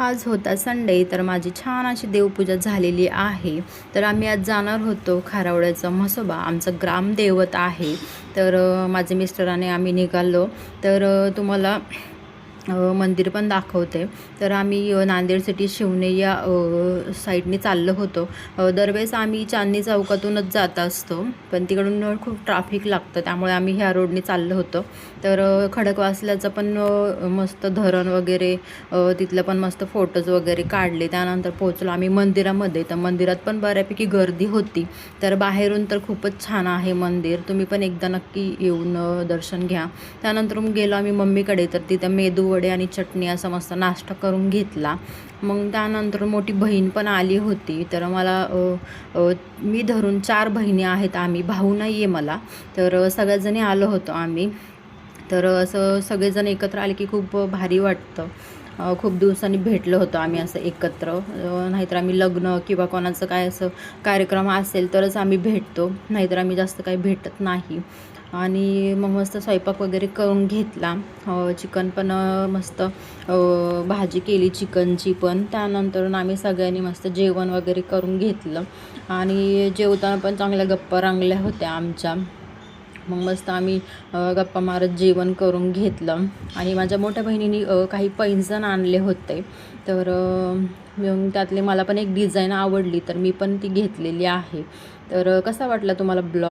आज होता संडे तर माझी छान अशी देवपूजा झालेली आहे. तर आम्ही आज जाणार होतो खारावड्याचा म्हसोबा. आमचं ग्रामदैवत आहे. तर माझे मिस्टराने आम्ही निघालो. तर तुम्हाला मंदिर पण दाखवते. तर आम्ही नांदेड सिटी शिवणे या साईडने चाललो होतो. दरवेळेस आम्ही चांदणी चौकातूनच जात असतो. पण तिकडून खूप ट्राफिक लागतं. त्यामुळे आम्ही ह्या रोडने चाललो होतो. तर खडकवासल्याचं पण मस्त धरण वगैरे तिथलं पण मस्त फोटोज वगैरे काढले. त्यानंतर पोहोचलो आम्ही मंदिरामध्ये. तर मंदिरात पण बऱ्यापैकी गर्दी होती. तर बाहेरून तर खूपच छान आहे मंदिर. तुम्ही पण एकदा नक्की येऊन दर्शन घ्या. त्यानंतर मग गेलो आम्ही मम्मीकडे. तर तिथं मेदू वडे आणि चटणी असा मस्त नाश्ता करून घेतला. मग त्यानंतर मोठी बहीण पण आली होती. तर मला मी धरून चार बहिणी आहेत आम्ही भाऊ नाही आहे मला. तर सगळ्याजणी आलो होतो आम्ही. तर असं सगळेजण एकत्र आले की खूप भारी वाटतं. खूप दिवसांनी भेटलो होतो आम्ही असं एकत्र. नाहीतर आम्ही लग्न किंवा कोणाचं काय असं कार्यक्रम असेल तरच आम्ही भेटतो. नाहीतर आम्ही जास्त काही भेटत नाही. आणि मग मस्त स्वयंपाक वगैरे करून घेतला. चिकन पण मस्त भाजी केली चिकनची पण. त्यानंतर आम्ही सगळ्यांनी मस्त जेवण वगैरे करून घेतलं. आणि जेवताना पण चांगल्या गप्पा रंगल्या होत्या आमच्या. मग मस्त आम्ही गप्पा मारत जेवण करून घेतलं. आणि माझ्या मोठ्या बहिणीने काही पैंजण आणले होते. तर मग त्यातले मला पण एक डिझाईन आवडली तर मी पण ती घेतलेली आहे. तर कसा वाटला तुम्हाला ब्लॉग